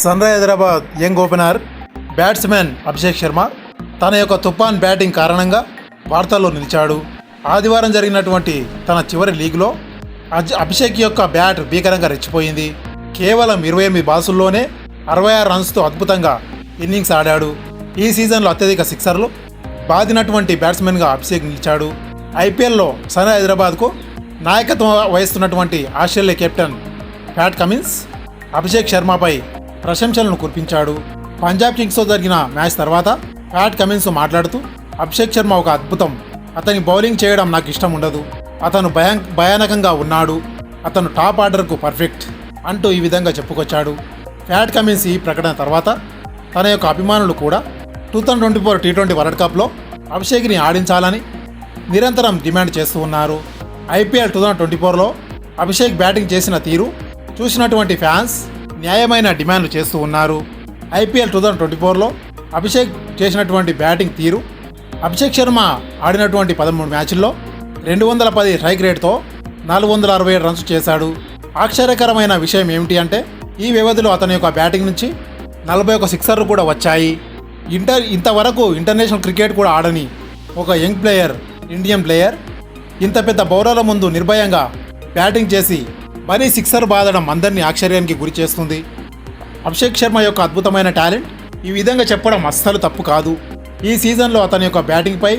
Sunrise Hyderabad young opener batsmen Abhishek Sharma తన యొక్క తుఫాన్ బ్యాటింగ్ కారణంగా వార్తల్లో నిలిచాడు. ఆదివారం జరిగినటువంటి తన చివరి లీగ్లో అజ్ అభిషేక్ యొక్క బ్యాట్ భీకరంగా రెచ్చిపోయింది. కేవలం ఇరవై ఎనిమిది బాసుల్లోనే అరవై ఆరు రన్స్తో అద్భుతంగా ఇన్నింగ్స్ ఆడాడు. ఈ సీజన్లో అత్యధిక సిక్సర్లు బాదినటువంటి బ్యాట్స్మెన్గా అభిషేక్ నిలిచాడు. ఐపీఎల్లో సన్ హైదరాబాద్కు నాయకత్వం వహిస్తున్నటువంటి Australia captain Pat Cummins Abhishek శర్మపై ప్రశంసలను కురిపించాడు. పంజాబ్ కింగ్స్తో జరిగిన మ్యాచ్ తర్వాత ప్యాట్ కమిన్స్ మాట్లాడుతూ అభిషేక్ శర్మ ఒక అద్భుతం. అతని బౌలింగ్ చేయడం నాకు ఇష్టం ఉండదు. అతను భయం భయానకంగా ఉన్నాడు. అతను టాప్ ఆర్డర్కు పర్ఫెక్ట్ అంటూ ఈ విధంగా చెప్పుకొచ్చాడు. ప్యాట్ కమిన్స్ ఈ ప్రకటన తర్వాత తన యొక్క అభిమానులు కూడా two thousand twenty four T twenty world కప్లో అభిషేక్ని ఆడించాలని నిరంతరం డిమాండ్ చేస్తూ ఉన్నారు. ఐపీఎల్ టూ థౌజండ్ ట్వంటీ ఫోర్లో అభిషేక్ బ్యాటింగ్ చేసిన తీరు చూసినటువంటి ఫ్యాన్స్ న్యాయమైన డిమాండ్లు చేస్తూ ఉన్నారు. ఐపీఎల్ టూ థౌజండ్ ట్వంటీ ఫోర్లో అభిషేక్ చేసినటువంటి బ్యాటింగ్ తీరు అభిషేక్ శర్మ ఆడినటువంటి పదమూడు మ్యాచ్ల్లో రెండు వందల పది స్ట్రైక్ రేట్తో నాలుగు వందల అరవై ఏడు రన్స్ చేశాడు. ఆశ్చర్యకరమైన విషయం ఏమిటి అంటే ఈ వ్యవధిలో అతని యొక్క బ్యాటింగ్ నుంచి నలభై ఒక సిక్సర్లు కూడా వచ్చాయి. ఇంటర్ ఇంతవరకు ఇంటర్నేషనల్ క్రికెట్ కూడా ఆడని ఒక యంగ్ ప్లేయర్ ఇండియన్ ప్లేయర్ ఇంత పెద్ద బౌలర్ల ముందు నిర్భయంగా బ్యాటింగ్ చేసి మరీ సిక్సర్ బాదడం అందరినీ ఆశ్చర్యానికి గురి చేస్తుంది. అభిషేక్ శర్మ యొక్క అద్భుతమైన టాలెంట్ ఈ విధంగా చెప్పడం అస్సలు తప్పు కాదు. ఈ సీజన్లో అతని యొక్క బ్యాటింగ్పై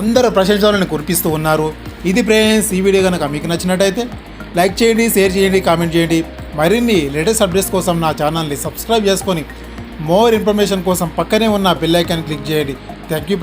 అందరూ ప్రశంసలను కురిపిస్తూ ఉన్నారు. ఇది ప్రేయన్స్ ఈ వీడియో కనుక మీకు నచ్చినట్టయితే లైక్ చేయండి షేర్ చేయండి కామెంట్ చేయండి. మరిన్ని లేటెస్ట్ అప్డేట్స్ కోసం నా ఛానల్ని సబ్స్క్రైబ్ చేసుకొని మోర్ ఇన్ఫర్మేషన్ కోసం పక్కనే ఉన్న బెల్ ఐకాన్ క్లిక్ చేయండి. Thank you